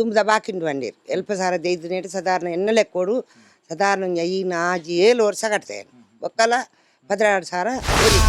ದುಂಬದ ಬಾಕಿಂಡು ಬಂದಿರು. ಎಲ್ಪ ಸಾರ ದೈದು ನೆಟ್ಟು ಸಾಧಾರಣ ಎನ್ನಲೆ ಕೊಡು. ಸಾಧಾರಣ ಐನ ಆಜಿ ಏಳು ವರ್ಷ ಕಟ್ತೇನೆ ಒಕ್ಕಲ ಪದಿನಾರು ಸಾವಿರ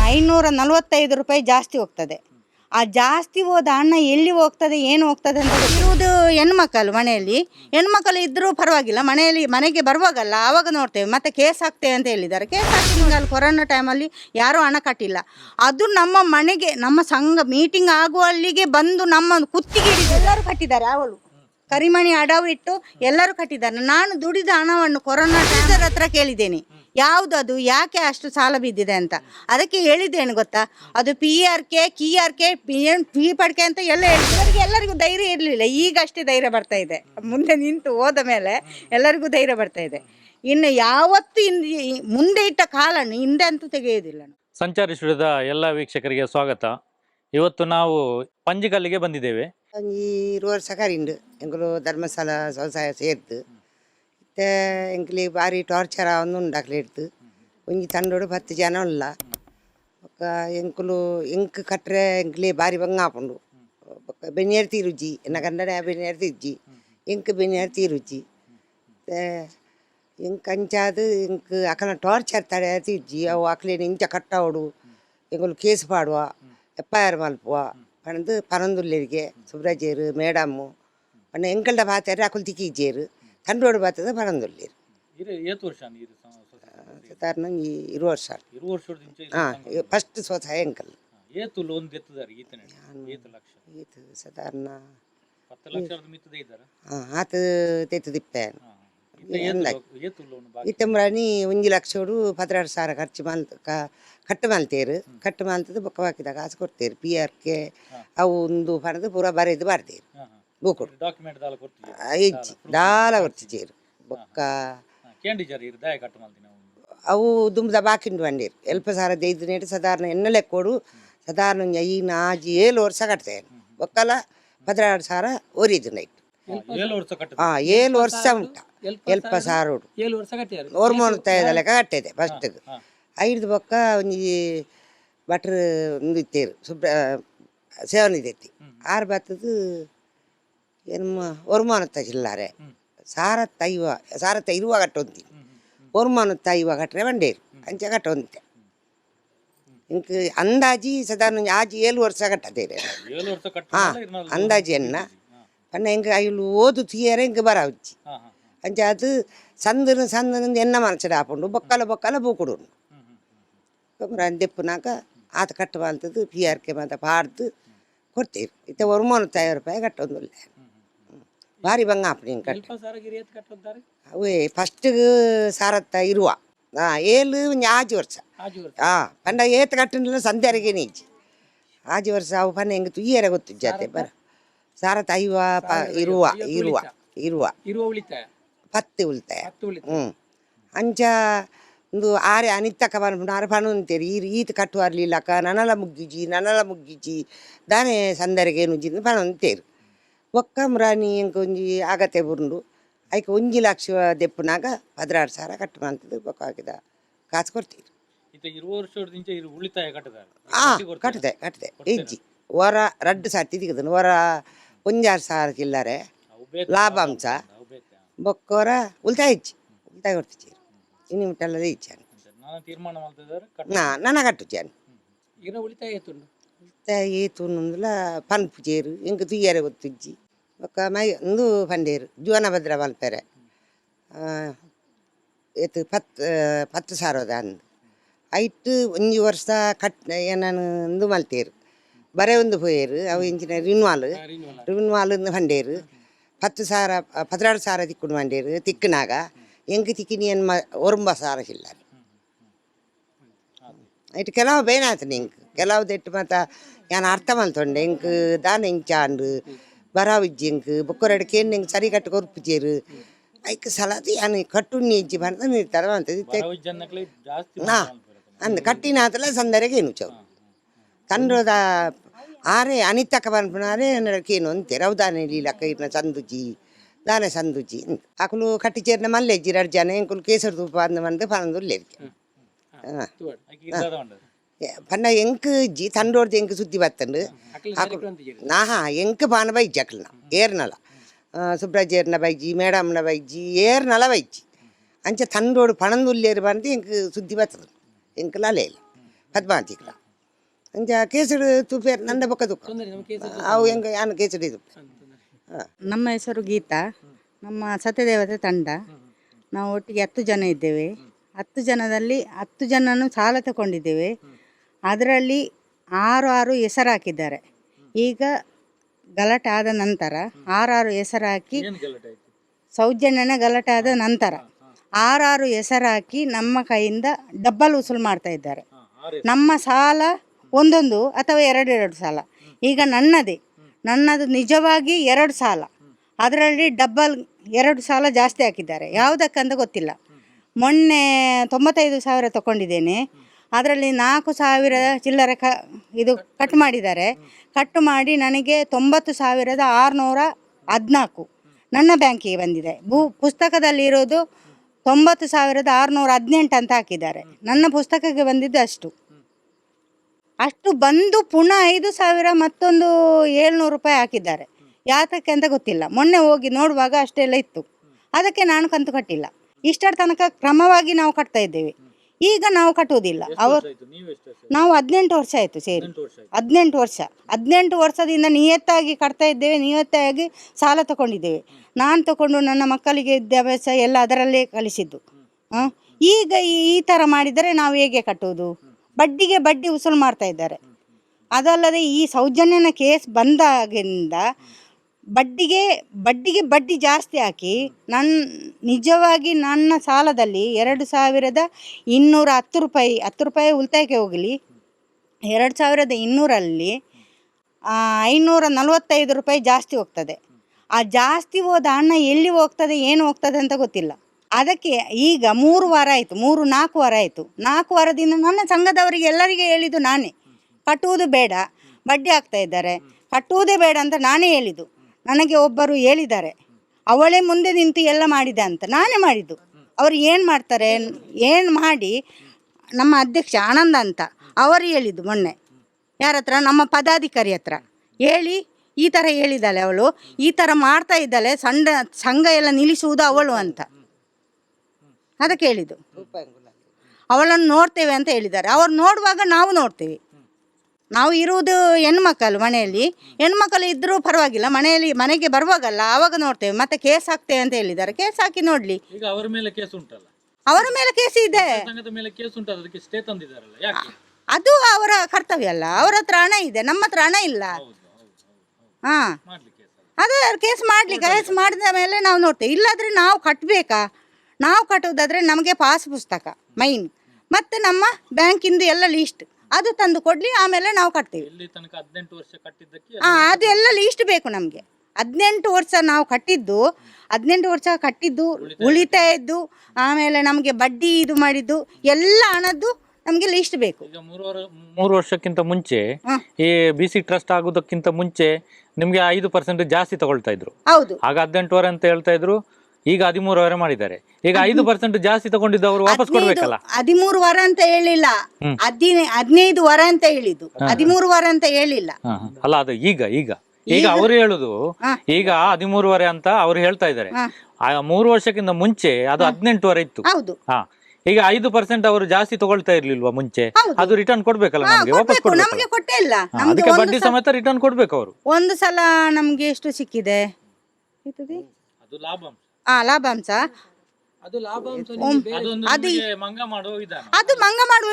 ಐನೂರ ನಲವತ್ತೈದು ರೂಪಾಯಿ ಜಾಸ್ತಿ ಹೋಗ್ತದೆ. ಆ ಜಾಸ್ತಿ ಹೋದ ಅಣ್ಣ ಎಲ್ಲಿ ಹೋಗ್ತದೆ, ಏನು ಹೋಗ್ತದೆ ಅಂತ ಇರುವುದು ಹೆಣ್ಮಕ್ಕಳು ಮನೆಯಲ್ಲಿ. ಹೆಣ್ಮಕ್ಕಳು ಇದ್ದರೂ ಪರವಾಗಿಲ್ಲ. ಮನೆಯಲ್ಲಿ, ಮನೆಗೆ ಬರುವಾಗಲ್ಲ. ಆವಾಗ ನೋಡ್ತೇವೆ. ಮತ್ತೆ ಕೇಸ್ ಆಗ್ತೇವೆ ಅಂತ ಹೇಳಿದ್ದಾರೆ. ಕೇಸ್ ಹಾಕಿ ಅಲ್ಲಿ ಕೊರೋನಾ ಟೈಮಲ್ಲಿ ಯಾರೂ ಹಣ ಕಟ್ಟಿಲ್ಲ. ಅದು ನಮ್ಮ ಮನೆಗೆ, ನಮ್ಮ ಸಂಘ ಮೀಟಿಂಗ್ ಆಗುವಲ್ಲಿಗೆ ಬಂದು ನಮ್ಮ ಕುತ್ತಿಗೆ ಎಲ್ಲರೂ ಕಟ್ಟಿದ್ದಾರೆ, ಅವಳು. ಕರಿಮಣಿ ಅಡವು ಇಟ್ಟು ಎಲ್ಲರೂ ಕಟ್ಟಿದ್ದಾರೆ. ನಾನು ದುಡಿದ ಹಣವನ್ನು ಕೊರೋನಾ ಟೀಚರ್ ಹತ್ರ ಕೇಳಿದ್ದೇನೆ. ಯಾವುದು ಅದು ಯಾಕೆ ಅಷ್ಟು ಸಾಲ ಬಿದ್ದಿದೆ ಅಂತ. ಅದಕ್ಕೆ ಹೇಳಿದ್ದೇನು ಗೊತ್ತಾ? ಅದು ಪಿ ಆರ್ ಕೆ ಕಿ R K P N P ಪಡ್ಕೆ ಅಂತ ಎಲ್ಲ ಹೇಳಿದ್ರು ಎಲ್ಲರಿಗೂ ಧೈರ್ಯ ಇರಲಿಲ್ಲ. ಈಗಷ್ಟೇ ಧೈರ್ಯ ಬರ್ತಾ ಇದೆ. ಮುಂದೆ ನಿಂತು ಹೋದ ಮೇಲೆ ಎಲ್ಲರಿಗೂ ಧೈರ್ಯ ಬರ್ತಾ ಇದೆ. ಇನ್ನು ಯಾವತ್ತು ಹಿಂದೆ, ಮುಂದೆ ಇಟ್ಟ ಕಾಲನ್ನು ಹಿಂದೆ ಅಂತೂ ತೆಗೆಯೋದಿಲ್ಲ ಸಂಚಾರಿ ಸ್ಟುಡಿಯೋದ ಎಲ್ಲ ವೀಕ್ಷಕರಿಗೆ ಸ್ವಾಗತ. ಇವತ್ತು ನಾವು ಪಂಜಿಕಲ್ಲಿಗೆ ಬಂದಿದ್ದೇವೆ. ಒಂಜಿ ಇರು ವರ್ಷ ಕರಿಂಡು. ಎಂಕುಲು ಧರ್ಮಸ್ಥಳ ಸ್ವಸಹಾಯ ಸೇರ್ತು ಇತ್ತೆ ಎಂಕ್ಲಿ ಬಾರಿ ಟಾರ್ಚರ್ ಆವೊಂದು ಉಂಡಾಕ್ಲೆ ಇಡ್ತು ಒಂಜಿ ತಂಡೋಡು ಪತ್ತು ಜನ ಉಲ್ಲ ಬೊಕ್ಕ ಎಂಕುಲು ಎಂಕ್ ಕಟ್ರೆ ಎಂಕ್ಲೆ ಬಾರಿ ಬಂಗ ಹಾಕೊಂಡು ಬೆನಿಯರ್ ರುಚಿ ಎನ್ನ ಕನ್ನಡ ಬೆನಿಯರ್ ತಿಜ್ಜಿ ಎಂಕ್ ಬೆನಿಯರ್ ರುಚಿ ಮತ್ತೆ ಎಂಕ್ ಅಂಚಾದು ಎಂಕ್ ಅಕಲ ಟಾರ್ಚರ್ ತಡೆ ತಿಜ್ಜಿ ಅವು ಅಕ್ಲೇನು ಇಂಚ ಕಟ್ಟಾವಡು ಎಂಕುಲು ಕೇಸ್ ಪಾಡುವ. ಆರ್ ಮಲ್ಪುವ. ಪಣದು ಪನಂದುಲ್ಲೆರಿಗೆ ಸುಬ್ರಾಜೇರು ಮೇಡಮ್ಮು ಪಂಡ ಎಂಕಲ್ಡ ಬಾತಾರೆ ಅಕುಲು ತಿಕ್ಕಿಜೇರು ತಂಡೋಡು ಬಾತದ ಪನಂದುಲ್ಲೇರು ಇರು ಏತು ವರ್ಷ ನೀರು ಸಾಧಾರಣ ಈ ಇರು ವರ್ಷ ಇರು ವರ್ಷದಿಂದ ಹಾಂ ಫಸ್ಟ್ ಸ್ವತಃ ಎಂಕಲ್ ಏತು ಲೋನ್ ತೆತ್ತದಾರೆ ಈತನ ಏತು ಲಕ್ಷ ಈತು ಸಾಧಾರಣ ಪತ್ತು ಲಕ್ಷದ ಮಿತ್ತದ ಇದ್ದಾರ ಹಾಂ ಆತು ತೆತ್ತು ದಿಪ್ಪೇನು ಏತು ಒಂದು ಲಕ್ಷ ಪದಿನಾರು ಸಾವಿರ ಖರ್ಚು ಮಾಲ್ ಕ ಕಟ್ಟು ಮಾಲ್ತೇರು ಕಟ್ಟು ಮಾಲ್ತದ ಬೊಕ್ಕ ಹಾಕಿದಾಗ ಕಾಸು ಕೊಡ್ತೇರು. ಪಿ ಆರ್ ಕೆ ಅವು ಒಂದು ಪಣದು ಪೂರ ಬರೆದು ಬಾರ್ದೇರು ಬೂಕೊಡು ಹೆಜ್ಜಿ ದಾಲ ಕೊಡ್ತಿದ್ದೇರು? ಬೊಕ್ಕ ಅವು ದುಂಬದ ಬಾಕಿಂಡು ಬಂದೇರು ಎಲ್ಪ ಸಾರ ದೈದು ನೆಟ್ಟು ಸಾಧಾರಣ ಎನ್ನಲೆ ಕೊಡು. ಸಾಧಾರಣ ಐನ ಆಜಿ ಏಳು ವರ್ಷ ಕಟ್ತೇನೆ. ಒಕ್ಕಲ ಪದಿನಾರು ಸಾರ ಓರಿದ್ರು ನೈಟ್. ಏಳು ವರ್ಷ ಕಟ್ಟ ಹಾಂ ಏಳು ವರ್ಷ ಉಂಟ ಎಲ್ಪ ಸಾರ ಉಡು ಏಳು ವರ್ಷ ಕಟ್ಟಿಯಾರು ಓರ್ಮೋನ್ ತಯದ ಲೆಕ್ಕ ಕಟ್ಟಿದೆ ಫಸ್ಟಿಗೆ ಹಾ. ಐದು ಬೊಕ್ಕ ಒಂಜಿ ಭಟ್ರು ಒಂದು ಇತ್ತೇರು ಸುಬ್ರ ಸೇವನೆ ಇದೈತಿ ಆರು ಬತ್ತದು ಏನು ಒರ್ಮಾನತ್ತ ಚಿಲ್ಲಾರೆ ಸಾರತ್ತ ಐವ ಸಾರತ್ತ ಇರುವ ಕಟ್ಟೊಂತಿ ಒರ್ಮಾನತ್ತ ಐವ ಕಟ್ರೆ ಬಂಡೇರು ಅಂಚೆ ಕಟ್ಟೊಂತೆ ಇಂಕ ಅಂದಾಜಿ ಸಾಧಾರಣ ಒಂಜಿ ಆಜಿ ಏಳು ವರ್ಷ ಕಟ್ಟದೇರೆ ಏಳು ವರ್ಷ ಕಟ್ಟ ಹಾಂ ಅಂದಾಜಿ ಎನ್ನ ಪಂಡ ಎಂಕ ಐಲು ಓದು ತೀಯರೆ ಇಂಕ ಬರಾವುಜ್ಜಿ ಹಾ ಹಾ ಅಂಚ ಅದು ಸಂದನ ಸಂದನ ಎನ್ನ ಮನಸಡ ಹಾಕೊಂಡು ಬೊಕ್ಕಲ ಬೊಕ್ಕಲ ಬೂಕುಡು ದೆಪ್ಪುನಾಕ ಆತ ಕಟ್ಟು ಮಾಲ್ತದ್ದು ಪಿ ಆರ್ ಕೆ ಮಾತ ಪಾಡ್ದು ಕೊಡ್ತೀರಿ ಇತ್ತೆ ஒரு ಮೂವತ್ತೈದು ರೂಪಾಯಿ ಕಟ್ಟೊಂದುಲ್ಲ ಭಾರಿ ಬಂಗಾಪಣಿ ಹಿಂಗೆ ಕಟ್ಟ ಸ್ವಲ್ಪ ಸಾರಗಿರಿ ಎತ್ ಕಟ್ಟುತ್ತಾರೆ ಅವೇ ಫಸ್ಟಿಗೆ ಸಾರತ್ತ ಇರುವ ಹಾಂ ಏಳು ಒಂಜಿ ಆಜಿ ವರ್ಷ ಆಜು ವರ್ಷ ಹಾಂ ಪಂಡ ಏತ್ ಕಟ್ಟಿನ ಸಂಧ್ಯಾರಿಗೆ ನೀಜಿ ಆಜಿ ವರ್ಷ ಅವು ಪನ್ನ ಹೆಂಗೆ ತುಯ್ಯರೆ ಸಾರತ್ತ ಐವ ಪ ಇರುವ ಇರುವ ಇರುವ. ಇರುವ ಉಳಿತಾಯ ಪತ್ತು ಉಳಿತಾಯ ಹತ್ತು ಉಳಿತಾಯ ಹ್ಞೂ ಅಂಚ ಒಂದು ಆರೆ ಅನಿತ್ತಕ ಬಂದ್ಬಿಟ್ಟು ಆರು ಪಣ ಅಂತೀರಿ. ಈ ಈತ ಕಟ್ಟುವರ್ಲಿಲ್ಲಕ ನನಲ ಮುಗ್ಗಿಜಿ ನನಲ ಮುಗ್ಗಿಜಿ. ದಾನೆ ಸಂದರಿಗೆ ಏನು ಜಿಂದು ಪಣ ಅಂತೇರು. ಒಕ್ಕ ಮುರಾಣಿ ಎಂಕ ಒಂಜಿ ಆಗತ್ತೆ ಬುರುಂಡು ಐಕ ಒಂಜಿ ಲಕ್ಷ ದೆಪ್ಪನಾಗ ಹದಿನಾರು ಸಾವಿರ ಕಟ್ಟು ಅಂತದ್ದು ಬೊಕ್ಕ ಹಾಕಿದ ಕಾಸು ಕೊಡ್ತೀರಿ. ಉಳಿತಾಯ ಕಟ್ಟದೆ ಕಟ್ಟದೆ ಹೆಜ್ಜಿ. ವರ ರಡ್ಡು ಸರ್ತಿ ತೆಗೆದನು ವರ ಒಂಜಾರು ಸಾವಿರ ಕಿಲ್ಲರೆ. ಲಾಭಾಂಶ. ಬೊಕ್ಕೋರ ಉಲ್ತಾಯ ಇಚ್ಚಿ ಉಲ್ತಾಯ ಕೊಡ್ತಿಚ್ಚಿರು ಇನ್ನು ಮಿಟ್ಟಲ್ಲದೆ ಇಚ್ಚಾನು ನಾ ನನ್ನ ಕಟ್ಟುಚ್ಚಾನು ಈಗ ಉಳಿತಾಯ ಏತುಂಡು? ಉಳಿತಾಯ ಏತುಂಡುಲ ಪನ್ಪು ಚೇರು ಎಂಕ್ ತುಯ್ಯರೆ ಗೊತ್ತುಜ್ಜಿ. ಬೊಕ್ಕ ಮೈ ಒಂದು ಪಂಡೇರು ಜೀವನಭದ್ರ ಮಲ್ಪೆರೆ. ಏತು ಪತ್ತು ಪತ್ತು ಸಾವಿರದ ಅಂದು. ಐಟ್ ಒಂಜಿ ವರ್ಷ ಕಟ್ ಏನನ್ನು ಒಂದು ಮಲ್ತೇರು. ಬರೇ ಒಂದು ಪೋಯೇರು ಅವು ಇಂಚಿನ ರಿನ್ವಾಲ್ ರಿನ್ವಾಲ್ ಪಂಡೇರು ಪತ್ತು ಸಾವಿರ ಪದಿನಾರು ಸಾವಿರ ತಿಕ್ಕುಡು ಮಂಡೇರು ತಿಕ್ಕನಾಗ ಎಂಕ್ ತಿಕ್ಕಿನಿ ಏನು ಮ ಒರಂಬ ಸಾವಿರ ಚಿಲ್ಲರೆ ಇಟ್ಟು ಕೆಲವು ಬೇನಾಯ್ತು ಇಂಕ್ ಕೆಲವು ದೆಟ್ಟು ಮತ್ತ ಯಾನ್ ಅರ್ಥ ಮಲ್ತೊಂಡೆ ಇಂಕ್ ದಾನ ಇಂಚಾಂಡು ಬರಾವಿಜ್ಜಿ ಇಂಕ್ ಬೊಕ್ಕರಡು ಕೇನ್ ಇಂಕ್ ಸರಿ ಕಟ್ಟು ಕೊರ್ಪುಜೇರು ಐಕ್ ಸಲಾದಿ ಯಾನ್ ಕಟ್ಟು ನೀಜ್ಜಿ ಬಂದ ನಿರ್ತಾರ ಅಂತది ಜನಕ್ಲೆ ಜಾಸ್ತಿ ನಾ ಅಂದ ಕಟ್ಟಿನಾತಲ ಸಂದರೆಗೆ ಏನು ಚೌ ತಂಡ್ರದ ಆರೆ ಅನಿತಕ ಬನ್ಪುನಾರೆ ನಡಕೇನು ಅಂತೆ ರೌದಾನೆ ಲೀಲಕ್ಕ ಇರ್ನ ಸಂದುಜಿ ದಾನೆ ಸಂದುಜಿ ಅಕುಲು ಕಟ್ಟಿ ಚೇರ್ನ ಮಲ್ಲೆಜ್ಜಿ ರಡ್ ಜನ ಎಂಕುಲು ಕೇಸರಿ ತೂಪ ಅಂದ ಬಂದು ಪನಂದು ಲೆರ್ಕೆ ಹಾಂ ತೂವಡ್ ಆಕಿ ಇದ್ದದ ಉಂಟು ಪಂಡ ಎಂಕ್ ಜಿ ತಂಡೋರ್ದು ಎಂಕ್ ಸುದ್ದಿ ಬತ್ತಂಡು ಅಕ್ಲ ಆಕು ನಾಹಾ ಎಂಕ್ ಬಾನ ಬೈ ಜಕ್ಲನ ಏರ್ನಲ ಸುಬ್ರಾಜಿಯರ್ನ ಬೈಜಿ ಮೇಡಮ್ನ ಬೈಜಿ ಏರ್ನಲ ಬೈಜಿ ಅಂಚ ತಂಡೋಡು ಪಣಂದುಲ್ಲೇರು ಬಂದು ಎಂಕ್ ಸುದ್ದಿ ಬರ್ತದೆ ಎಂಕ್ ಲಾಲೆ ಇಲ್ಲ ಪದ್ಮಾವತಿಕ್ಲ ಕೇಸಡು ತುಪೇರ್ ನಂದ ಬೊಕ್ಕ ನಮ್ಮ ಕೇಸ್ ಅವು ಹೆಂಗ ಯಾನು ಕೇಸರಿ ಇದು. ನಮ್ಮ ಹೆಸರು ಗೀತಾ. ನಮ್ಮ ಸತ್ಯದೇವತೆ ತಂಡ. ನಾವು ಒಟ್ಟಿಗೆ ಹತ್ತು ಜನ ಇದ್ದೇವೆ. ಹತ್ತು ಜನದಲ್ಲಿ ಹತ್ತು ಜನನು ಸಾಲ ತಗೊಂಡಿದ್ದೇವೆ. ಅದರಲ್ಲಿ ಆರು ಆರು ಹೆಸರು ಹಾಕಿದ್ದಾರೆ ಈಗ ಗಲಾಟೆ ಆದ ನಂತರ ಆರಾರು ಹೆಸರು ಹಾಕಿ ಏನು ಗಲಾಟೆ ಆಯ್ತು? ಸೌಜನ್ಯನ ಗಲಾಟೆ ಆದ ನಂತರ ಆರಾರು ಹೆಸರು ಹಾಕಿ ನಮ್ಮ ಕೈಯಿಂದ ಡಬ್ಬಲ್ ವಸೂಲು ಮಾಡ್ತಾ ಇದ್ದಾರೆ. ನಮ್ಮ ಸಾಲ ಒಂದೊಂದು ಅಥವಾ ಎರಡೆರಡು ಸಾಲ. ಈಗ ನನ್ನದೇ. ನನ್ನದು ನಿಜವಾಗಿ ಎರಡು ಸಾಲ. ಅದರಲ್ಲಿ ಡಬ್ಬಲ್ ಎರಡು ಸಾಲ ಜಾಸ್ತಿ ಹಾಕಿದ್ದಾರೆ. ಯಾವುದಕ್ಕಂತ ಗೊತ್ತಿಲ್ಲ. ಮೊನ್ನೆ ತೊಂಬತ್ತೈದು ಸಾವಿರ ತಗೊಂಡಿದ್ದೇನೆ. ಅದರಲ್ಲಿ ನಾಲ್ಕು ಸಾವಿರ ಚಿಲ್ಲರೆ ಕ ಇದು ಕಟ್ ಮಾಡಿದ್ದಾರೆ. ಕಟ್ ಮಾಡಿ ನನಗೆ ತೊಂಬತ್ತು ಸಾವಿರದ ಆರುನೂರ ಹದಿನಾಲ್ಕು ನನ್ನ ಬ್ಯಾಂಕಿಗೆ ಬಂದಿದೆ. ಭೂ ಪುಸ್ತಕದಲ್ಲಿ ಇರೋದು ತೊಂಬತ್ತು ಸಾವಿರದ ಆರುನೂರ ಹದಿನೆಂಟು ಅಂತ ಹಾಕಿದ್ದಾರೆ. ನನ್ನ ಪುಸ್ತಕಕ್ಕೆ ಬಂದಿದ್ದು ಅಷ್ಟು. ಅಷ್ಟು ಬಂದು ಪುನಃ ಐದು ಸಾವಿರ ಮತ್ತೊಂದು ಏಳ್ನೂರು ರೂಪಾಯಿ ಹಾಕಿದ್ದಾರೆ. ಯಾತಕ್ಕೆ ಅಂತ ಗೊತ್ತಿಲ್ಲ. ಮೊನ್ನೆ ಹೋಗಿ ನೋಡುವಾಗ ಅಷ್ಟೆಲ್ಲ ಇತ್ತು. ಅದಕ್ಕೆ ನಾನು ಕಂತು ಕಟ್ಟಿಲ್ಲ. ಇಷ್ಟರ ತನಕ ಕ್ರಮವಾಗಿ ನಾವು ಕಟ್ತಾ ಇದ್ದೇವೆ. ಈಗ ನಾವು ಕಟ್ಟುವುದಿಲ್ಲ. ಅವರು ನೀವು ಹದಿನೆಂಟು ವರ್ಷ ಆಯಿತು ಸೇರಿ. ಹದಿನೆಂಟು ವರ್ಷ ಹದಿನೆಂಟು ವರ್ಷದಿಂದ ನಿಯತ್ತಾಗಿ ಕಟ್ತಾ ಇದ್ದೇವೆ ನಿಯತ್ತಾಗಿ ಸಾಲ ತಗೊಂಡಿದ್ದೇವೆ. ನಾನು ತಗೊಂಡು ನನ್ನ ಮಕ್ಕಳಿಗೆ ವಿದ್ಯಾಭ್ಯಾಸ ಎಲ್ಲ ಅದರಲ್ಲೇ ಕಲಿಸಿದ್ದು? ಈಗ ಈ ಈ ಥರ ಮಾಡಿದರೆ ನಾವು ಹೇಗೆ ಕಟ್ಟುವುದು? ಬಡ್ಡಿಗೆ ಬಡ್ಡಿ ವಸೂಲು ಮಾಡ್ತಾ ಇದ್ದಾರೆ. ಅದಲ್ಲದೆ ಈ ಸೌಜನ್ಯನ ಕೇಸ್ ಬಂದಾಗಿಂದ ಬಡ್ಡಿಗೆ ಬಡ್ಡಿಗೆ ಬಡ್ಡಿ ಜಾಸ್ತಿ ಹಾಕಿ ನನ್ನ ನಿಜವಾಗಿ ನನ್ನ ಸಾಲದಲ್ಲಿ ಎರಡು ಸಾವಿರದ ಇನ್ನೂರ ಹತ್ತು ರೂಪಾಯಿ ಹತ್ತು ರೂಪಾಯಿ ಉಳಿತಾಯಕ್ಕೆ ಹೋಗಲಿ. ಎರಡು ಸಾವಿರದ ಇನ್ನೂರಲ್ಲಿ ಐನೂರ ನಲವತ್ತೈದು ರೂಪಾಯಿ ಜಾಸ್ತಿ ಹೋಗ್ತದೆ. ಆ ಜಾಸ್ತಿ ಹೋದ ಹಣ ಎಲ್ಲಿ ಹೋಗ್ತದೆ, ಏನು ಹೋಗ್ತದೆ ಅಂತ ಗೊತ್ತಿಲ್ಲ. ಅದಕ್ಕೆ ಈಗ ಮೂರು ವಾರ ಆಯಿತು, ಮೂರು, ನಾಲ್ಕು ವಾರ ಆಯಿತು. ನಾಲ್ಕು ವಾರದಿಂದ ನನ್ನ ಸಂಘದವರಿಗೆ ಎಲ್ಲರಿಗೆ ಹೇಳಿದ್ದು ನಾನೇ. ಕಟ್ಟುವುದು ಬೇಡ, ಬಡ್ಡಿ ಆಗ್ತಾ ಇದ್ದಾರೆ. ಕಟ್ಟುವುದೇ ಬೇಡ ಅಂತ ನಾನೇ ಹೇಳಿದ್ದು. ನನಗೆ ಒಬ್ಬರು ಹೇಳಿದ್ದಾರೆ. ಅವಳೇ ಮುಂದೆ ನಿಂತು ಎಲ್ಲ ಮಾಡಿದೆ ಅಂತ ನಾನೇ ಮಾಡಿದ್ದು. ಅವರು ಏನು ಮಾಡ್ತಾರೆ, ಏನು ಮಾಡಿ, ನಮ್ಮ ಅಧ್ಯಕ್ಷ ಆನಂದ ಅಂತ ಅವರು ಹೇಳಿದ್ದು ಮೊನ್ನೆ. ಯಾರ ಹತ್ರ? ನಮ್ಮ ಪದಾಧಿಕಾರಿ ಹತ್ರ. ಹೇಳಿ, ಈ ಥರ ಹೇಳಿದ್ದಾಳೆ ಅವಳು. ಈ ಥರ ಮಾಡ್ತಾ ಇದ್ದಾಳೆ, ಸಂಡ, ಸಂಘ ಎಲ್ಲ ನಿಲ್ಲಿಸುವುದು ಅವಳು ಅಂತ. ಅದಕ್ಕೆ ಹೇಳಿದ್ದು ಅವಳನ್ನು ನೋಡ್ತೇವೆ ಅಂತ ಹೇಳಿದ್ದಾರೆ. ಅವ್ರು ನೋಡುವಾಗ ನಾವು ನೋಡ್ತೇವೆ. ನಾವು ಇರುವುದು ಹೆಣ್ಮಕ್ಕಳು ಮನೆಯಲ್ಲಿ. ಹೆಣ್ಮಕ್ಕಳು ಇದ್ದರೂ ಪರವಾಗಿಲ್ಲ. ಮನೆಯಲ್ಲಿ ಮನೆಗೆ ಬರುವಾಗಲ್ಲ ಆವಾಗ ನೋಡ್ತೇವೆ. ಮತ್ತೆ ಕೇಸ್ ಹಾಕ್ತೇವೆ ಅಂತ ಹೇಳಿದ್ದಾರೆ. ಕೇಸ್ ಹಾಕಿ ನೋಡಲಿ. ಈಗ ಅವರ ಮೇಲೆ ಕೇಸ್ ಉಂಟಲ್ಲ? ಅವರ ಮೇಲೆ ಕೇಸ್ ಇದೆ. ಸಂಘದ ಮೇಲೆ ಕೇಸ್ ಉಂಟಲ್ಲ? ಅದಕ್ಕೆ ಸ್ಟೇ ತಂದಿದ್ದಾರಲ್ಲ? ಯಾಕೆ? ಅದು ಅವರ ಕರ್ತವ್ಯ ಅಲ್ಲ. ಅವರ ಹತ್ರ ಹಣ ಇದೆ. ನಮ್ಮ ಹತ್ರ ಹಣ ಇಲ್ಲ. ಹಾ ಹೌದು ಹೌದು. ಹಾಂ. ಮಾಡ್ಲಿಕ್ಕೆ ಸರ್ ಅದು ಕೇಸ್ ಮಾಡಲಿಕ್ಕೆ ಕೇಸ್ ಮಾಡಿದ ಮೇಲೆ ನಾವು ನೋಡ್ತೇವೆ. ಇಲ್ಲಾದ್ರೆ ನಾವು ಕಟ್ಟಬೇಕಾ ನಾವು ಕಟ್ಟುವುದಾದ್ರೆ ನಮಗೆ ಪಾಸ್ ಪುಸ್ತಕ ಮೈನ್ ಮತ್ತು ನಮ್ಮ ಬ್ಯಾಂಕಿಂದು ಎಲ್ಲ ಲೀಸ್ಟ್ ಅದು ತಂದು ಕೊಡಲಿ ಆಮೇಲೆ ನಾವು ಕಟ್ತೀವಿ. ಹಾಂ ಅದು ಎಲ್ಲ ಲೀಸ್ಟ್ ಬೇಕು ನಮಗೆ. ಹದಿನೆಂಟು ವರ್ಷ ನಾವು ಕಟ್ಟಿದ್ದು ಹದಿನೆಂಟು ವರ್ಷ ಕಟ್ಟಿದ್ದು ಉಳಿತಾಯದ್ದು ಆಮೇಲೆ ನಮಗೆ ಬಡ್ಡಿ ಇದು ಮಾಡಿದ್ದು ಎಲ್ಲ ಹಣದ್ದು ನಮಗೆ ಲೀಸ್ಟ್ ಬೇಕು. ಈಗ ಮೂರು ವರ ಮೂರು ವರ್ಷಕ್ಕಿಂತ ಮುಂಚೆ ಹ. ಈ ಬಿ ಸಿ ಟ್ರಸ್ಟ್ ಆಗೋದಕ್ಕಿಂತ ಮುಂಚೆ ನಿಮ್ಗೆ ಐದು ಪರ್ಸೆಂಟ್ ಜಾಸ್ತಿ ತಗೊಳ್ತಾ ಇದ್ರು. ಹೌದು. ಆಗ ಹದಿನೆಂಟುವರೆ ಅಂತ ಹೇಳ್ತಾ ಇದ್ರು ಈಗ ಹದಿಮೂರುವರೆ ಮಾಡಿದ್ದಾರೆ. ಈಗ ಐದು ಪರ್ಸೆಂಟ್ ಜಾಸ್ತಿ ತಗೊಂಡಿದ್ದವರು ವಾಪಸ್ ಕೊಡ್ಬೇಕಲ್ಲ? ಹದಿಮೂರು ವಾರ ಅಂತ ಹೇಳಿಲ್ಲ. ಹದಿನೈ ಹದಿನೈದು ವಾರ ಅಂತ ಹೇಳಿದ್ದು. ಹದಿಮೂರು ವಾರ ಅಂತ ಹೇಳಿಲ್ಲ. ಅಲ್ಲ ಅದು ಈಗ ಈಗ. ಈಗ ಅವರು ಹೇಳುದು. ಈಗ ಹದಿಮೂರುವರೆ ಅಂತ ಅವ್ರು ಹೇಳ್ತಾ ಇದ್ದಾರೆ. ಆ ಮೂರು ವರ್ಷಕ್ಕಿಂತ ಮುಂಚೆ ಅದು ಹದಿನೆಂಟುವರೆ ಇತ್ತು. ಹೌದು. ಹಾ. ಈಗ ಐದು ಪರ್ಸೆಂಟ್ ಅವರು ಜಾಸ್ತಿ ತಗೊಳ್ತಾ ಇರ್ಲಿಲ್ವಾ ಮುಂಚೆ? ಅದು ರಿಟರ್ನ್ ಕೊಡ್ಬೇಕಲ್ಲ ನಮ್ಗೆ? ವಾಪಸ್ ಕೊಡ್ಬೇಕು. ನಮಗೆ ಕೊಟ್ಟೇ ಇಲ್ಲ. ಅದಕ್ಕೆ ಬಡ್ಡಿ ಸಮೇತ ರಿಟರ್ನ್ ಕೊಡ್ಬೇಕು ಅವರು. ಒಂದು ಸಲ ನಮ್ಗೆ ಎಷ್ಟು ಸಿಕ್ಕಿದೆ? ಅದು ಲಾಭ. ಆ ಲಾಭಾಂಶ ಅದು ಲಾಭಾಂಶ ನಿಮ್ಗೆ ಅದೊಂದು ಅದು ನಿಮಗೆ ಮಂಗ ಮಾಡುವ ವಿಧಾನ. ಅದು ಮಂಗ ಮಾಡುವ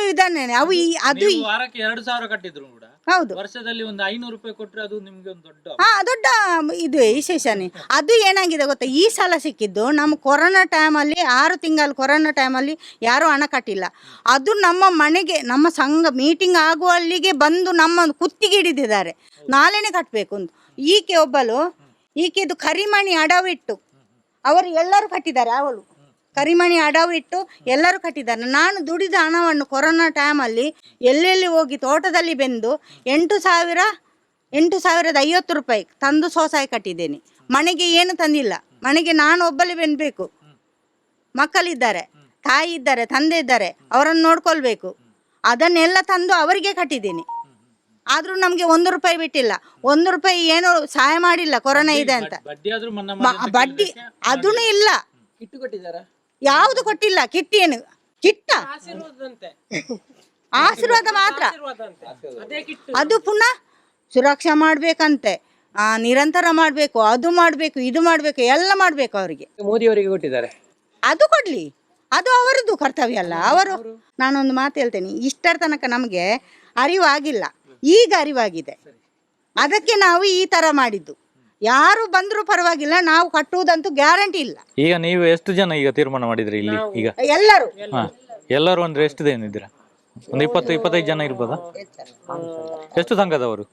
ಅವು ಈ- ಅದು ನೀವು ಈ- ವಾರಕ್ಕೆ ಎರಡು ಸಾವಿರ ಕಟ್ಟಿದ್ರು ಕೂಡ. ಹೌದು. ವರ್ಷದಲ್ಲಿ ಒಂದು ಐನೂರು ರೂಪಾಯಿ ಕೊಟ್ರೆ ಅದು ನಿಮ್ಗೆ ಒಂದು ದೊಡ್ಡ ಹಾ ದೊಡ್ಡ ಇದು ವಿಶೇಷನೇ. ಅದು ಏನಾಗಿದೆ ಗೊತ್ತಾ? ಈ ಸಲ ಸಿಕ್ಕಿದ್ದು ನಮ್ಮ ಕೊರೋನಾ ಟೈಮಲ್ಲಿ ಆರು ತಿಂಗಳು ಕೊರೋನಾ ಟೈಮಲ್ಲಿ ಯಾರೂ ಹಣ ಕಟ್ಟಿಲ್ಲ. ಅದು ನಮ್ಮ ಮನೆಗೆ ನಮ್ಮ ಸಂಘ ಮೀಟಿಂಗ್ ಆಗುವಲ್ಲಿಗೆ ಬಂದು ನಮ್ಮ ಕುತ್ತಿಗೆ ಹಿಡಿದಿದ್ದಾರೆ. ನಾಳೆನೇ ಕಟ್ಟಬೇಕು ಅಂತ ಈಕೆ ಒಬ್ಬಳು ಈಕೆದು ಕರಿಮಣಿ ಅಡವಿಟ್ಟು ಅವರು ಎಲ್ಲರೂ ಕಟ್ಟಿದ್ದಾರೆ, ಅವಳು. ಕರಿಮಣಿ ಅಡವಿಟ್ಟು ಎಲ್ಲರೂ ಕಟ್ಟಿದ್ದಾರೆ. ನಾನು ದುಡಿದ ಹಣವನ್ನು ಕೊರೋನಾ ಟೈಮಲ್ಲಿ ಎಲ್ಲೆಲ್ಲಿ ಹೋಗಿ ತೋಟದಲ್ಲಿ ಬೆಂದು ಎಂಟು ಸಾವಿರ, ಎಂಟು ಸಾವಿರದ ಐವತ್ತು ರೂಪಾಯಿ ತಂದು ಸ್ವಸಹಾಯ ಕಟ್ಟಿದ್ದೇನೆ. ಮನೆಗೆ ಏನು ತಂದಿಲ್ಲ. ಮನೆಗೆ ನಾನು ಒಬ್ಬಳೇ ಬೆನ್ಬೇಕು. ಮಕ್ಕಳಿದ್ದಾರೆ, ತಾಯಿ ಇದ್ದಾರೆ, ತಂದೆ ಇದ್ದಾರೆ, ಅವರನ್ನು ನೋಡ್ಕೊಳ್ಬೇಕು. ಅದನ್ನೆಲ್ಲ ತಂದು ಅವರಿಗೆ ಕಟ್ಟಿದ್ದೀನಿ. ಆದರೂ ನಮಗೆ ಒಂದು ರೂಪಾಯಿ ಬಿಟ್ಟಿಲ್ಲ. ಒಂದು ರೂಪಾಯಿ ಏನು ಸಹಾಯ ಮಾಡಿಲ್ಲ ಕೊರೋನಾ ಇದೆ ಅಂತ. ಬಡ್ಡಿ ಆದ್ರೂ ಮನ್ನಾ ಮ- ಬಡ್ಡಿ ಅದೂ ಇಲ್ಲ. ಕಿಟ್ಟು ಕೊಟ್ಟಿದ್ದಾರಾ? ಯಾವುದು ಕೊಟ್ಟಿಲ್ಲ ಕಿಟ್ ಏನು? ಕಿಟ್ಟ? ಆಶೀರ್ವಾದಂತೆ ಆಶೀರ್ವಾದ ಮಾತ್ರ. ಆಶೀರ್ವಾದಂತೆ. ಅದೇ ಕಿಟ್ಟು. ಅದು ಪುನಃ ಸುರಕ್ಷಾ ಮಾಡಬೇಕಂತೆ. ನಿರಂತರ ಮಾಡಬೇಕು ಅದು ಮಾಡಬೇಕು ಇದು ಮಾಡಬೇಕು ಎಲ್ಲ ಮಾಡಬೇಕು ಅವರಿಗೆ. ಮೋದಿ ಅವರಿಗೆ ಕೊಟ್ಟಿದ್ದಾರೆ. ಅದು ಕೊಡ್ಲಿ. ಅದು ಅವರದ್ದು ಕರ್ತವ್ಯ ಅಲ್ಲ. ಅವರು ನಾನೊಂದು ಮಾತು ಹೇಳ್ತೇನೆ. ಇಷ್ಟರ ತನಕ ನಮಗೆ ಅರಿವಾಗಿಲ್ಲ ಈಗ ಅರಿವಾಗಿದೆ. ಅದಕ್ಕೆ ನಾವು ಈ ತರ ಮಾಡಿದ್ದು. ಯಾರು ಬಂದ್ರು ಪರವಾಗಿಲ್ಲ ನಾವು ಕಟ್ಟುವುದಂತೂ ಗ್ಯಾರಂಟಿ ಇಲ್ಲ. ಈಗ ನೀವು ಎಷ್ಟು ಜನ ಈಗ ತೀರ್ಮಾನ ಮಾಡಿದ್ರಿ ಇಲ್ಲಿ ಈಗ? ಎಲ್ಲರೂ. ಹಾ ಎಲ್ಲರೂ ಅಂದ್ರೆ ಎಷ್ಟು ಜನ ಇದ್ದೀರಾ? ಒಂದು ಇಪ್ಪತ್ತು ಇಪ್ಪತ್ತೈದು ಜನ ಇರ್ಬೋದಾ? ಎಷ್ಟು ಸಂಘದವರು?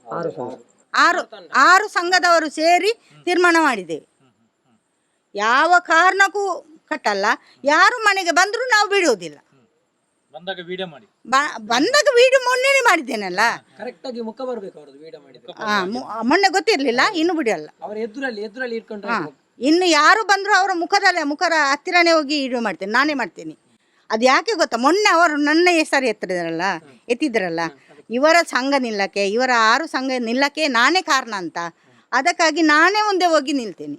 ಆರು ಆರು ಸಂಘದವರು ಸೇರಿ ತೀರ್ಮಾನ ಮಾಡಿದ್ದೇವೆ ಯಾವ ಕಾರಣಕ್ಕೂ ಕಟ್ಟಲ್ಲ. ಯಾರು ಮನೆಗೆ ಬಂದರೂ ನಾವು ಬಿಡುವುದಿಲ್ಲ. ಬಂದಾಗ ವಿಡಿಯೋ ಮಾಡಿ. ಬ- ಬಂದಾಗ ವೀಡಿಯೋ ಮೊನ್ನೆನೇ ಮಾಡಿದ್ದೇನಲ್ಲ? ಕರೆಕ್ಟ್ ಆಗಿ ಮುಖ ಬರ್ಬೇಕು ಅವ್ರದ್ದು ವಿಡಿಯೋ ಮಾಡಿದ್ರೆ ಆ, ಮು- ಮೊನ್ನೆ ಗೊತ್ತಿರಲಿಲ್ಲ ಇನ್ನು ಬಿಡಿಯಲ್ಲ ಅವ್ರ ಎದುರಲ್ಲಿ ಎದುರಲ್ಲಿ ಇಟ್ಕೊಂಡ್ರೆ ಹಾ. ಇನ್ನು ಯಾರು ಬಂದ್ರು ಅವರ ಮುಖದಲ್ಲೇ ಮುಖರ ಹತ್ತಿರನೇ ಹೋಗಿ ವಿಡಿಯೋ ಮಾಡ್ತೇನೆ ನಾನೇ ಮಾಡ್ತೀನಿ. ಅದು ಯಾಕೆ ಗೊತ್ತಾ? ಮೊನ್ನೆ ಅವರು ನನ್ನ ಹೆಸರು ಎತ್ತಿದ್ರಲ್ಲ ಎತ್ತಿದ್ರಲ್ಲ ಇವರ ಸಂಘ ನಿಲ್ಲಕ್ಕೆ ಇವರ ಆರು ಸಂಘ ನಿಲ್ಲಕ್ಕೆ ನಾನೇ ಕಾರಣ ಅಂತ. ಅದಕ್ಕಾಗಿ ನಾನೇ ಮುಂದೆ ಹೋಗಿ ನಿಲ್ತೇನೆ.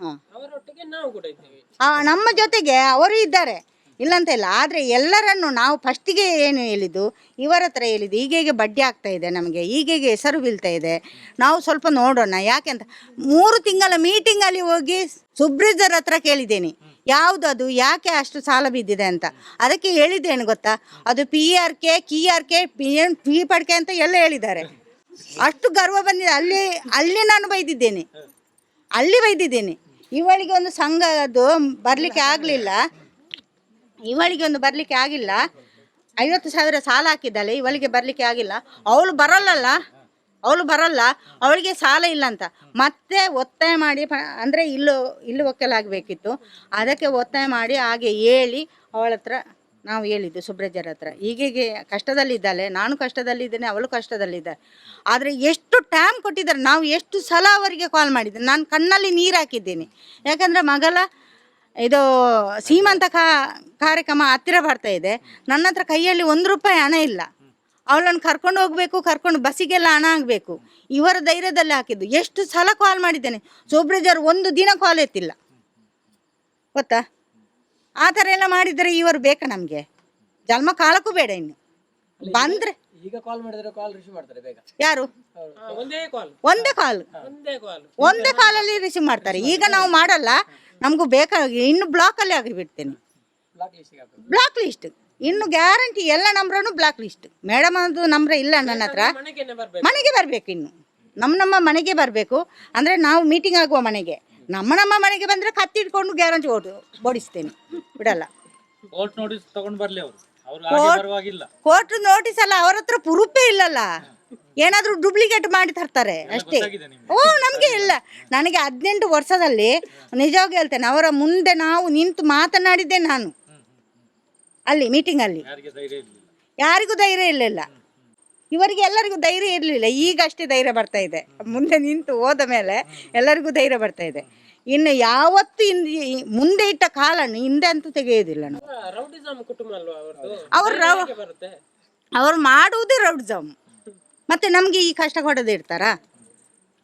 ಹಾಂ. ಅವರೊಟ್ಟಿಗೆ ನಾವು ಕೂಡ ಇದ್ದೇವೆ. ಆ, ನಮ್ಮ ಜೊತೆಗೆ ಅವರು ಇದ್ದಾರೆ. ಇಲ್ಲಂತ ಇಲ್ಲ ಆದರೆ ಎಲ್ಲರನ್ನು ನಾವು ಫಸ್ಟಿಗೆ ಏನು ಹೇಳಿದ್ದು ಇವರ ಹತ್ರ ಹೇಳಿದ್ದು ಈಗೀಗೆ ಬಡ್ಡಿ ಆಗ್ತಾ ಇದೆ ನಮಗೆ ಈಗೀಗೆ ಹೆಸರು ಬೀಳ್ತಾ ಇದೆ. ನಾವು ಸ್ವಲ್ಪ ನೋಡೋಣ ಯಾಕೆ ಅಂತ. ಮೂರು ತಿಂಗಳ ಮೀಟಿಂಗಲ್ಲಿ ಹೋಗಿ ಸುಬ್ರಿಜರ್ ಹತ್ರ ಕೇಳಿದ್ದೇನೆ. ಯಾವುದು ಅದು ಯಾಕೆ ಅಷ್ಟು ಸಾಲ ಬಿದ್ದಿದೆ ಅಂತ. ಅದಕ್ಕೆ ಹೇಳಿದ್ದೇನು ಗೊತ್ತಾ? ಅದು ಪಿ ಆರ್ ಕೆ ಕಿ R K P N P ಪಡ್ಕೆ ಅಂತ ಎಲ್ಲ ಹೇಳಿದ್ದಾರೆ. ಅಷ್ಟು ಗರ್ವ ಬಂದಿದೆ. ಅಲ್ಲಿ ಅಲ್ಲಿ ನಾನು ಬೈದಿದ್ದೇನೆ. ಅಲ್ಲಿ ಬೈದಿದ್ದೇನೆ. ಇವಳಿಗೆ ಒಂದು ಸಂಘ ಅದು ಬರಲಿಕ್ಕೆ ಆಗಲಿಲ್ಲ. ಇವಳಿಗೆ ಒಂದು ಬರಲಿಕ್ಕೆ ಆಗಿಲ್ಲ. ಐವತ್ತು ಸಾವಿರ ಸಾಲ ಹಾಕಿದ್ದಾಳೆ, ಇವಳಿಗೆ ಬರಲಿಕ್ಕೆ ಆಗಿಲ್ಲ. ಅವಳು ಬರಲ್ಲಲ್ಲ? ಅವಳು ಬರಲ್ಲ? ಅವಳಿಗೆ ಸಾಲ ಇಲ್ಲ ಅಂತ. ಮತ್ತೆ ಒತ್ತಾಯ ಮಾಡಿ ಅಂದರೆ ಇಲ್ಲು, ಇಲ್ಲೂ ಒಕ್ಕಲಾಗಬೇಕಿತ್ತು. ಅದಕ್ಕೆ ಒತ್ತಾಯ ಮಾಡಿ ಹಾಗೆ ಹೇಳಿ ಅವಳ ಹತ್ರ ನಾವು ಹೇಳಿದ್ದು ಸುಬ್ರಜರ ಹತ್ರ. ಹೀಗೆ ಕಷ್ಟದಲ್ಲಿದ್ದಾಳೆ, ನಾನು ಕಷ್ಟದಲ್ಲಿದ್ದೇನೆ, ಅವಳು ಕಷ್ಟದಲ್ಲಿದ್ದಾಳೆ. ಆದರೆ ಎಷ್ಟು ಟೈಮ್ ಕೊಟ್ಟಿದ್ದಾರೆ? ನಾವು ಎಷ್ಟು ಸಲ ಅವರಿಗೆ ಕಾಲ್ ಮಾಡಿದ್ದೆ? ನಾನು ಕಣ್ಣಲ್ಲಿ ನೀರು ಹಾಕಿದ್ದೀನಿ. ಯಾಕಂದರೆ ಮಗಳ ಇದು ಸೀಮಂತ ಕಾ ಕಾರ್ಯಕ್ರಮ ಹತ್ತಿರ ಬರ್ತಾ ಇದೆ. ನನ್ನ ಹತ್ರ ಕೈಯಲ್ಲಿ ಒಂದು ರೂಪಾಯಿ ಹಣ ಇಲ್ಲ. ಅವಳನ್ನು ಕರ್ಕೊಂಡು ಹೋಗಬೇಕು ಕರ್ಕೊಂಡು ಬಸ್ಸಿಗೆಲ್ಲ ಹಣ ಆಗಬೇಕು. ಇವರ ಧೈರ್ಯದಲ್ಲಿ ಹಾಕಿದ್ದು. ಎಷ್ಟು ಸಲ ಕಾಲ್ ಮಾಡಿದ್ದೇನೆ. ಸೋಬ್ರೇಜರ್ ಒಂದು ದಿನ ಕಾಲ್ ಎತ್ತಿಲ್ಲ. ಗೊತ್ತಾ? ಆ ಥರ ಎಲ್ಲ ಮಾಡಿದರೆ ಇವರು ಬೇಕಾ ನಮಗೆ? ಜನ್ಮ ಕಾಲಕ್ಕೂ ಬೇಡ ಇನ್ನು. ಬಂದರೆ ಈಗ ಕಾಲ್ ಮಾಡಿದ್ರೆ ಕಾಲ್ ರಿಸೀವ್ ಮಾಡ್ತಾರೆ ಬೇಗ. ಯಾರು? ಒಂದೇ ಕಾಲ್ ಒಂದೇ ಕಾಲ್ ಒಂದೇ ಕಾಲ್ ಒಂದೇ ಕಾಲಲ್ಲಿ ರಿಸೀವ್ ಮಾಡ್ತಾರೆ. ಈಗ ನಾವು ಮಾಡಲ್ಲ ನಮಗೂ ಬೇಕಾಗಿ ಇನ್ನು ಬ್ಲಾಕಲ್ಲಿ ಆಗಿಬಿಡ್ತೇನೆ. ಬ್ಲಾಕ್ ಲಿಸ್ಟಿಗೆ ಹಾಕೋದು ಬ್ಲಾಕ್ ಲಿಸ್ಟ್ ಇನ್ನು ಗ್ಯಾರಂಟಿ ಎಲ್ಲ ನಂಬ್ರೂ ಬ್ಲಾಕ್ ಲಿಸ್ಟ್ ಮೇಡಮ್ ಅದು ನಂಬ್ರ ಇಲ್ಲ ನನ್ನ ಹತ್ರ. ಮನೆಗೆ ಬರ್ಬೇಕು? ಮನೆಗೆ ಬರಬೇಕು ಇನ್ನು. ನಮ್ಮ ನಮ್ಮ ಮನೆಗೆ ಬರಬೇಕು. ಅಂದರೆ ನಾವು ಮೀಟಿಂಗ್ ಆಗುವ ಮನೆಗೆ. ನಮ್ಮ ನಮ್ಮ ಮನೆಗೆ ಬಂದರೆ ಕತ್ತಿ ಇಟ್ಕೊಂಡು ಗ್ಯಾರಂಟಿ ಓಡು ಓಡಿಸ್ತೇನೆ. ಬಿಡಲ್ಲ. ನೋಟಿಸ್ ತಗೊಂಡ್ ಬರಲಿ ಅವರು. ಕೋರ್ಟ್ ನೋಟಿಸ್ ಅಲ್ಲ ಅವ್ರ ಹತ್ರ ಪ್ರೂಫೇ ಇಲ್ಲಲ್ಲ? ಏನಾದ್ರೂ ಡೂಪ್ಲಿಕೇಟ್ ಮಾಡಿ ತರ್ತಾರೆ ಅಷ್ಟೇ. ಓ ನಮಗೆ ಇಲ್ಲ. ನನಗೆ ಹದಿನೆಂಟು ವರ್ಷದಲ್ಲಿ ನಿಜವಾಗಿ ಹೇಳ್ತೇನೆ ಅವರ ಮುಂದೆ ನಾವು ನಿಂತು ಮಾತನಾಡಿದ್ದೆ ನಾನು. ಅಲ್ಲಿ ಮೀಟಿಂಗ್ ಅಲ್ಲಿ. ಯಾರಿಗೂ ಧೈರ್ಯ ಇರಲಿಲ್ಲ. ಇವರಿಗೆ ಎಲ್ಲರಿಗೂ ಧೈರ್ಯ ಇರಲಿಲ್ಲ. ಈಗ ಅಷ್ಟೇ ಧೈರ್ಯ ಬರ್ತಾ ಇದೆ. ಮುಂದೆ ನಿಂತು ಹೋದ ಮೇಲೆ ಎಲ್ಲರಿಗೂ ಧೈರ್ಯ ಬರ್ತಾ ಇದೆ. ಇನ್ನು ಯಾವತ್ತು ಮುಂದೆ ಇಟ್ಟ ಕಾಲ ಹಿಂದೆ ಅಂತೂ ತೆಗೆಯೋದಿಲ್ಲ ನಾವು. ರೌಡಿಸಮ್ ಅವ್ರು ಬರುತ್ತೆ. ಅವ್ರು ಮಾಡುವುದೇ ರೌಡ್ ಜಾಮ್ ಮತ್ತೆ ನಮಗೆ ಈ ಕಷ್ಟ ಕೊಡೋದು ಇರ್ತಾರಾ?